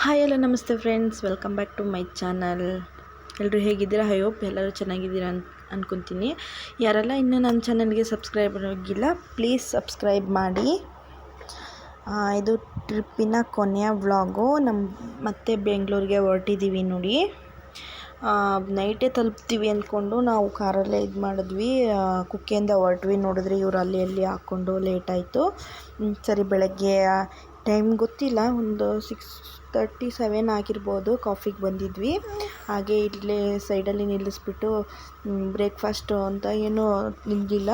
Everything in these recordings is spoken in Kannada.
ಹಾಯ್ ಎಲ್ಲ ನಮಸ್ತೆ friends welcome back to my channel ಎಲ್ಲರೂ ಹೇಗಿದ್ದೀರಾ? ಐ ಹೋಪ್ ಎಲ್ಲರೂ ಚೆನ್ನಾಗಿದ್ದೀರಾ ಅಂತ ಅಂದ್ಕೊತೀನಿ ಯಾರೆಲ್ಲ ಇನ್ನೂ ನನ್ನ ಚಾನಲ್ಗೆ ಸಬ್ಸ್ಕ್ರೈಬ್ ಆಗಿಲ್ಲ ಪ್ಲೀಸ್ ಸಬ್ಸ್ಕ್ರೈಬ್ ಮಾಡಿ. ಇದು ಟ್ರಿಪ್ಪಿನ ಕೊನೆಯ ವ್ಲಾಗು ನಮ್ಮ ಮತ್ತೆ ಬೆಂಗಳೂರಿಗೆ ಹೊರಟಿದ್ದೀವಿ ನೋಡಿ. ನೈಟೇ ತಲುಪ್ತೀವಿ ಅಂದ್ಕೊಂಡು ನಾವು ಕಾರಲ್ಲೇ ಇದು ಮಾಡಿದ್ವಿ. ಕುಕ್ಕಿಯಿಂದ ಹೊರಟ್ವಿ ನೋಡಿದ್ರೆ ಇವ್ರು ಅಲ್ಲಿ ಅಲ್ಲಿ ಹಾಕ್ಕೊಂಡು ಲೇಟ್ ಆಯಿತು. ಸರಿ, ಬೆಳಗ್ಗೆ ಟೈಮ್ ಗೊತ್ತಿಲ್ಲ. ಒಂದು ಸಿಕ್ಸ್ ತರ್ಟಿ ಸೆವೆನ್ ಆಗಿರ್ಬೋದು ಕಾಫಿಗೆ ಬಂದಿದ್ವಿ. ಹಾಗೆ ಇಲ್ಲೇ ಸೈಡಲ್ಲಿ ನಿಲ್ಲಿಸ್ಬಿಟ್ಟು ಬ್ರೇಕ್ಫಾಸ್ಟು ಅಂತ ಏನೂ ನಿಲ್ಲಿಲ್ಲ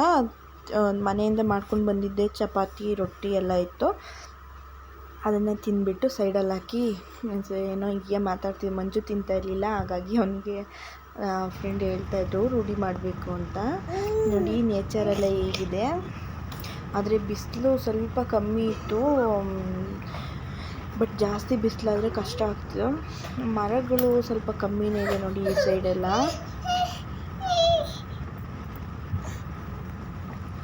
ಮನೆಯಿಂದ ಮಾಡ್ಕೊಂಡು ಬಂದಿದ್ದೆ, ಚಪಾತಿ, ರೊಟ್ಟಿ ಎಲ್ಲ ಇತ್ತು. ಅದನ್ನು ತಿಂದ್ಬಿಟ್ಟು ಸೈಡಲ್ಲಿ ಹಾಕಿ ಏನೋ ಹೀಗೆ ಮಾತಾಡ್ತೀವಿ ಮಂಜು ತಿಂತಾ ಇರಲಿಲ್ಲ, ಹಾಗಾಗಿ ಅವನಿಗೆ ಫ್ರೆಂಡ್ ಹೇಳ್ತಾಯಿದ್ರು ರೂಢಿ ಮಾಡಬೇಕು ಅಂತ. ನೋಡಿ ನೇಚರೆಲ್ಲ ಹೇಗಿದೆ. ಆದರೆ ಬಿಸಿಲು ಸ್ವಲ್ಪ ಕಮ್ಮಿ ಇತ್ತು. ಬಟ್ ಜಾಸ್ತಿ ಬಿಸಿಲಾದರೆ ಕಷ್ಟ ಆಗ್ತದೆ. ಮರಗಳು ಸ್ವಲ್ಪ ಕಮ್ಮಿನೇ ಇದೆ ನೋಡಿ ಈ ಸೈಡೆಲ್ಲ.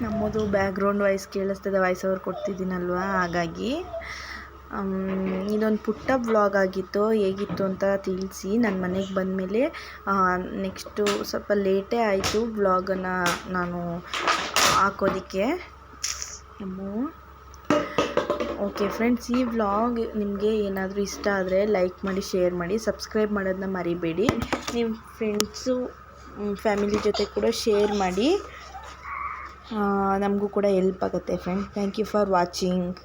ನಮ್ಮದು ಬ್ಯಾಕ್ಗ್ರೌಂಡ್ ವಾಯ್ಸ್ ಕೇಳಿಸ್ತದೆ ವಾಯ್ಸ್ ಓವರ್ ಕೊಡ್ತಿದ್ದೀನಲ್ವಾ? ಹಾಗಾಗಿ ಇದೊಂದು ಪುಟ್ಟ ವ್ಲಾಗ್ ಆಗಿತ್ತು, ಹೇಗಿತ್ತು ಅಂತ ತಿಳಿಸಿ. ನನ್ನ ಮನೆಗೆ ಬಂದಮೇಲೆ ನೆಕ್ಸ್ಟು ಸ್ವಲ್ಪ ಲೇಟೇ ಆಯಿತು ವ್ಲಾಗನ್ನು ನಾನು ಹಾಕೋದಕ್ಕೆ. ಅಮ್ಮು. ಓಕೆ ಫ್ರೆಂಡ್ಸ್, ಈ ವ್ಲಾಗ್ ನಿಮಗೆ ಏನಾದರೂ ಇಷ್ಟ ಆದರೆ ಲೈಕ್ ಮಾಡಿ ಶೇರ್ ಮಾಡಿ ಸಬ್ಸ್ಕ್ರೈಬ್ ಮಾಡೋದನ್ನ ಮರಿಬೇಡಿ. ನಿಮ್ಮ ಫ್ರೆಂಡ್ಸು ಫ್ಯಾಮಿಲಿ ಜೊತೆ ಕೂಡ ಶೇರ್ ಮಾಡಿ. ನಮಗೂ ಕೂಡ ಹೆಲ್ಪ್ ಆಗುತ್ತೆ friend thank you for watching